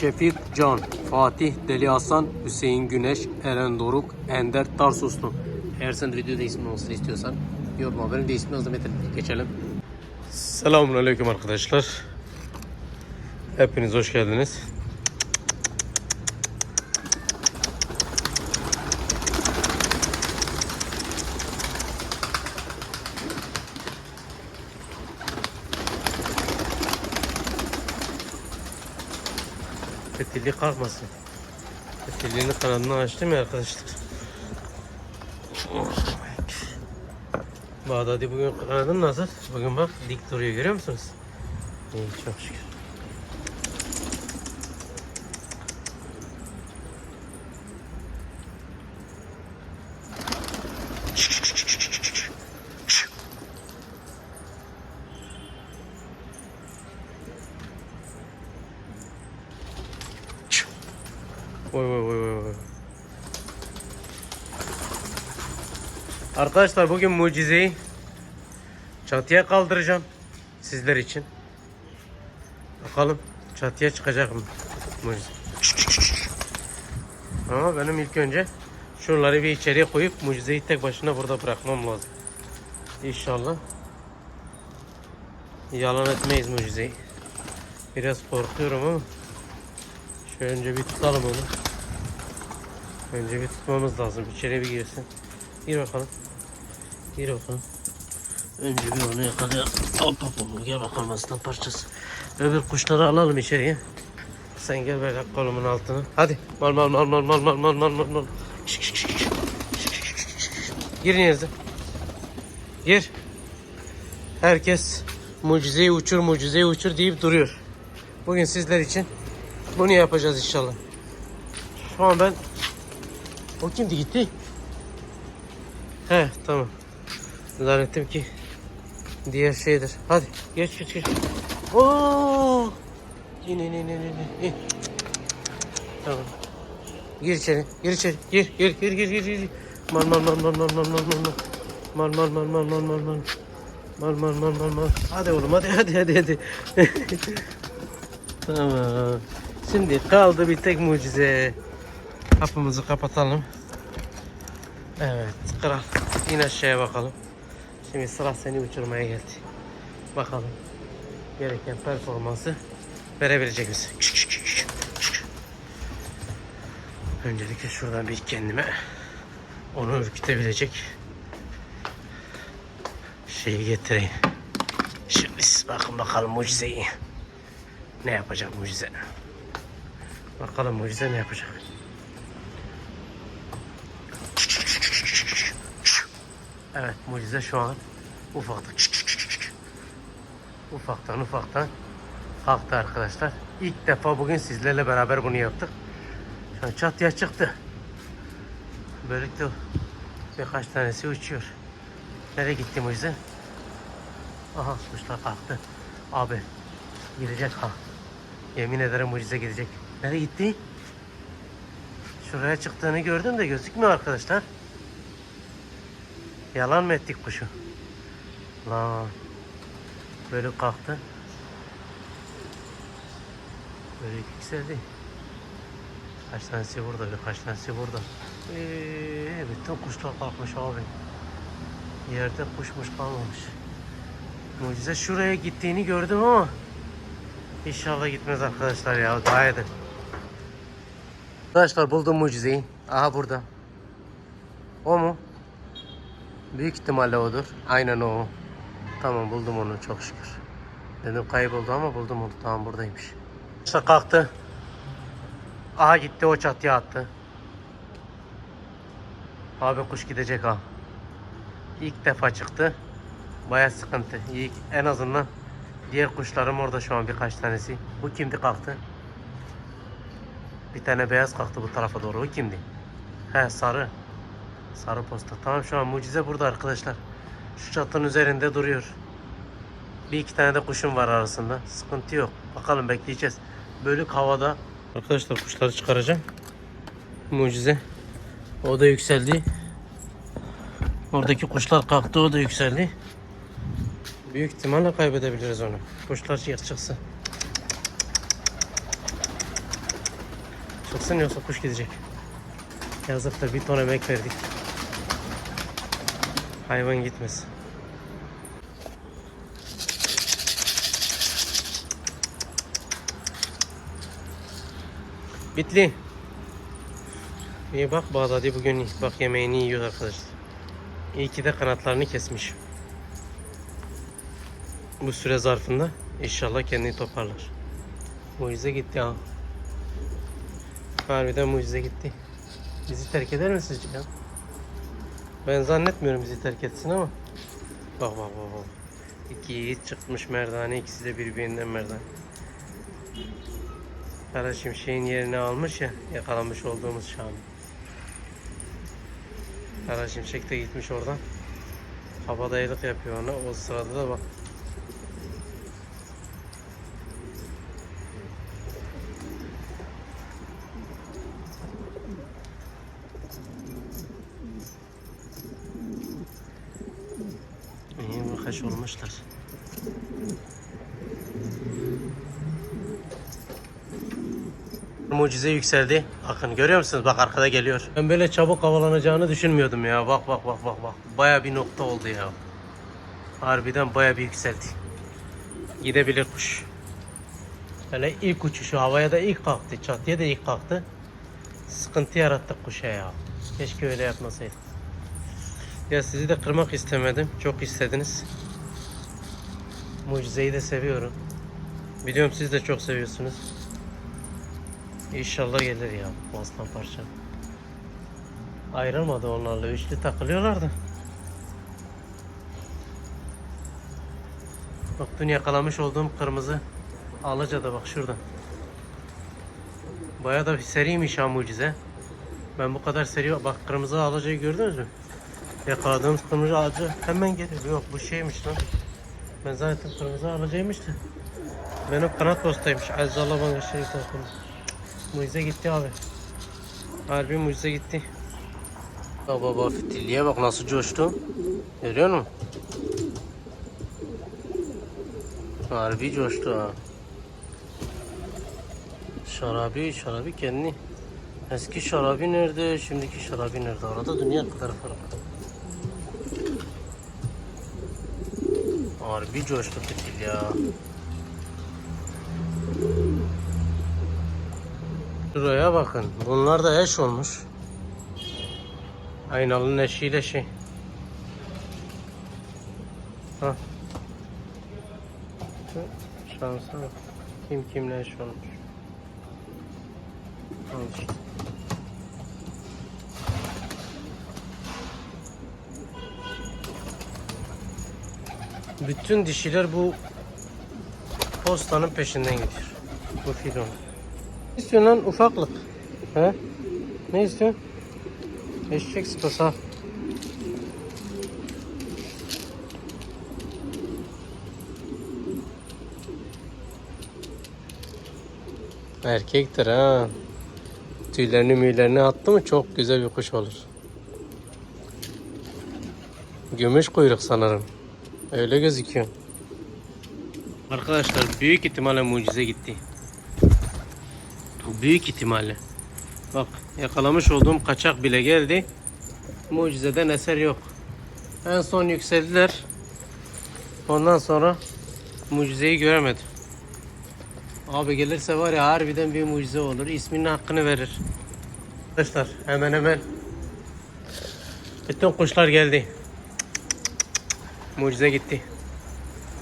Şefik Can, Fatih Deli Hasan, Hüseyin Güneş, Eren Doruk, Ender Tarsuslu. Eğer sen de videoda ismin olsun istiyorsan yoruma benim de ismi yazdım yeter. Geçelim. Selamun Aleyküm arkadaşlar. Hepiniz hoş geldiniz. Fetilli kalkmasın. Fetilliğinin kanadını açtım ya arkadaşlar. Bağdadi bugün kanadın nasıl? Bugün bak dik duruyor görüyor musunuz? İyi çok şükür. Arkadaşlar bugün mucizeyi çatıya kaldıracağım sizler için. Bakalım çatıya çıkacak mı mucize. Ama benim ilk önce şunları bir içeriye koyup mucizeyi tek başına burada bırakmam lazım. İnşallah yalan etmeyiz mucizeyi. Biraz korkuyorum ama şöyle önce bir tutalım onu. Önce bir tutmamız lazım. İçeri bir girsin. Gir bakalım. Gir bakalım. Önce bir onu yakalayalım. Hop hop. Gel bakalım aslan parçası. Öbür kuşları alalım içeriye. Sen gel böyle kolumun altına. Hadi. Mal mal mal mal mal mal mal mal mal mal. Şık, şık, şık, şık. Şık, şık, şık, şık. Gir yerinize. Gir. Herkes mucizeyi uçur mucizeyi uçur deyip duruyor. Bugün sizler için bunu yapacağız inşallah. Şu an ben o kimdi gitti? He tamam. Zannettim ki diğer şeydir. Hadi geç geç geç. Oo! Yine yine yine yine. Tamam. Gir içeri. Gir içeri. Gir gir gir gir gir gir. Mal mal mal mal mal mal mal mal. Mal mal mal mal mal mal mal. Mal mal mal mal mal. Hadi oğlum hadi hadi hadi hadi. tamam. Şimdi kaldı bir tek mucize. Kapımızı kapatalım. Evet kral. İn aşağıya bakalım. Şimdi sıra seni uçurmaya geldi. Bakalım. Gereken performansı verebilecek misin? Öncelikle şuradan bir kendime onu ürkütebilecek şeyi getireyim. Şimdi siz bakın bakalım mucizeyi. Ne yapacak mucize? Bakalım mucize ne yapacak? Evet mucize şu an ufakta. Ufaktan ufaktan kalktı arkadaşlar. İlk defa bugün sizlerle beraber bunu yaptık. Şu an çatıya çıktı. Böylelikle birkaç tanesi uçuyor. Nereye gitti mucize? Aha kuşlar kalktı. Abi gidecek ha. Yemin ederim mucize gidecek. Nereye gitti? Şuraya çıktığını gördüm de gözükmüyor arkadaşlar. Yalan mı ettik kuşu? Lan. Böyle kalktı. Böyle yükseldi. Kaç tanesi burada, birkaç tanesi burada. Ee, bütün kuşlar kalkmış abi. Yerde kuşmuş kalmamış. Mucize şuraya gittiğini gördüm ama İnşallah gitmez arkadaşlar ya. Daha edin. Arkadaşlar buldum mucizeyi. Aha burada. O mu? Büyük ihtimalle odur. Aynen o. Tamam buldum onu çok şükür. Dedim kayboldu ama buldum onu. Tamam buradaymış. İşte kalktı. Aha gitti o çatıya attı. Abi kuş gidecek ha. İlk defa çıktı. Baya sıkıntı. İyi, en azından diğer kuşlarım orada şu an birkaç tanesi. Bu kimdi kalktı? Bir tane beyaz kalktı bu tarafa doğru. O kimdi? He sarı. Sarı posta. Tamam şu an mucize burada arkadaşlar. Şu çatının üzerinde duruyor. Bir iki tane de kuşum var arasında. Sıkıntı yok. Bakalım bekleyeceğiz. Bölük havada. Arkadaşlar kuşları çıkaracağım. Mucize. O da yükseldi. Oradaki kuşlar kalktı o da yükseldi. Büyük ihtimalle kaybedebiliriz onu. Kuşlar çıksın. çıksın yoksa kuş gidecek. Yazıktır bir ton emek verdik. Hayvan gitmesin. Bitli. İyi bak Bağdadi bugün. Bak yemeğini yiyor arkadaşlar. İyi ki de kanatlarını kesmiş. Bu süre zarfında inşallah kendini toparlar. Mucize gitti ha. Harbiden mucize gitti. Bizi terk eder mi sizce ya? Ben zannetmiyorum bizi terk etsin ama. Bak bak bak bak. İki yiğit çıkmış merdane. ikisi de birbirinden merdane. Kara Şimşek'in yerini almış ya yakalamış olduğumuz Şami. Kara Şimşek de gitmiş oradan. Kabadayılık yapıyor ona. O sırada da bak. Birkaç olmuşlar. Mucize yükseldi. Bakın görüyor musunuz? Bak arkada geliyor. Ben böyle çabuk havalanacağını düşünmüyordum ya. Bak bak bak bak bak. Baya bir nokta oldu ya. Harbiden baya bir yükseldi. Gidebilir kuş. Hele ilk uçuşu havaya da ilk kalktı. Çatıya da ilk kalktı. Sıkıntı yarattık kuşa ya. Keşke öyle yapmasaydık. Ya sizi de kırmak istemedim. Çok istediniz. Mucizeyi de seviyorum. Biliyorum siz de çok seviyorsunuz. İnşallah gelir ya aslan parça. Ayrılmadı onlarla. Üçlü takılıyorlardı. Bak dün yakalamış olduğum kırmızı alaca da bak şurada. Baya da seriymiş ha mucize. Ben bu kadar seri bak kırmızı alacayı gördünüz mü? Yakaladığımız kırmızı alaca hemen geliyor. Yok bu şeymiş lan. Ben zaten kırmızı alacaymış da. Benim kanat dostaymış. Aziz Allah bana şey takım. Mucize gitti abi. Harbi mucize gitti. Ya baba fitilliye bak nasıl coştu. Görüyor musun? Harbi coştu ha. Şarabi, şarabi kendini. Eski şarabi nerede, şimdiki şarabi nerede? Arada dünya kadar fark. Harbi coştu fitil ya. Şuraya bakın. Bunlar da eş olmuş. Aynalının eşiyle şey. Ha. Şansa bak. Kim kimle eş olmuş. Al işte. Bütün dişiler bu postanın peşinden gidiyor. Bu filon. Ne istiyorsun lan ufaklık? He? Ne istiyorsun? Eşek sıpası al. Erkektir ha. Tüylerini müylerini attı mı çok güzel bir kuş olur. Gümüş kuyruk sanırım. Öyle gözüküyor. Arkadaşlar büyük ihtimalle mucize gitti. Büyük ihtimalle. Bak yakalamış olduğum kaçak bile geldi. Mucizeden eser yok. En son yükseldiler. Ondan sonra mucizeyi göremedim. Abi gelirse var ya harbiden bir mucize olur. İsminin hakkını verir. Arkadaşlar hemen hemen bütün kuşlar geldi. Mucize gitti.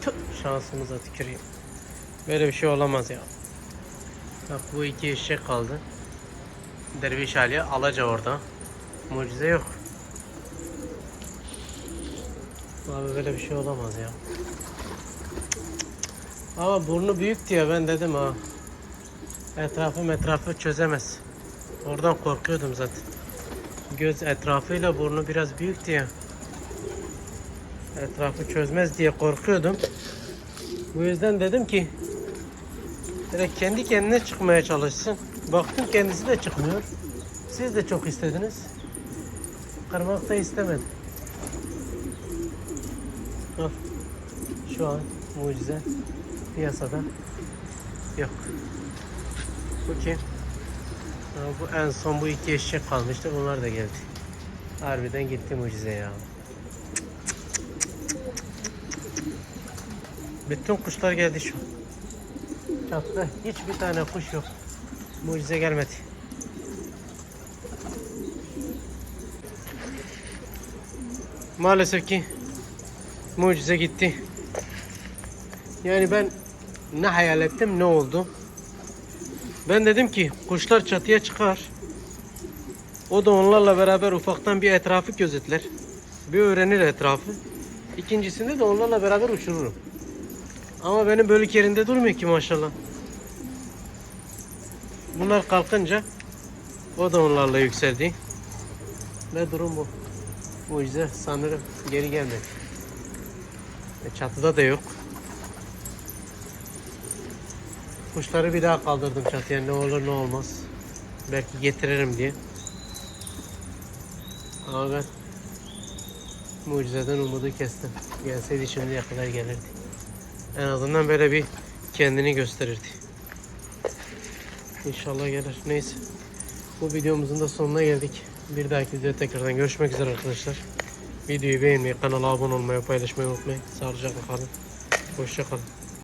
Tüh, şansımıza tüküreyim. Böyle bir şey olamaz ya. Bak bu iki eşek kaldı. Derviş Ali alaca orada. Mucize yok. Abi böyle bir şey olamaz ya. Ama burnu büyük diye ben dedim ha. Etrafı etrafı çözemez. Oradan korkuyordum zaten. Göz etrafıyla burnu biraz büyük diye. Etrafı çözmez diye korkuyordum. Bu yüzden dedim ki direkt kendi kendine çıkmaya çalışsın. Baktım kendisi de çıkmıyor. Siz de çok istediniz. Kırmak da istemedim. Al. Şu an mucize piyasada yok. Bu kim? Bu en son bu iki eşek kalmıştı. Onlar da geldi. Harbiden gitti mucize ya. Bütün kuşlar geldi şu. Çatıda hiçbir tane kuş yok. Mucize gelmedi. Maalesef ki mucize gitti. Yani ben ne hayal ettim ne oldu. Ben dedim ki kuşlar çatıya çıkar. O da onlarla beraber ufaktan bir etrafı gözetler. Bir öğrenir etrafı. İkincisinde de onlarla beraber uçururum. Ama benim bölük yerinde durmuyor ki maşallah. Bunlar kalkınca o da onlarla yükseldi. Ve durum bu. Mucize sanırım geri gelmedi. E, Çatıda da yok. Kuşları bir daha kaldırdım çatıya ne olur ne olmaz. Belki getiririm diye. Ama ben mucizeden umudu kestim. Gelseydi şimdiye kadar gelirdi. En azından böyle bir kendini gösterirdi. İnşallah gelir. Neyse. Bu videomuzun da sonuna geldik. Bir dahaki videoda tekrardan görüşmek üzere arkadaşlar. Videoyu beğenmeyi, kanala abone olmayı, paylaşmayı unutmayın. Sağlıcakla kalın. Hoşça kalın.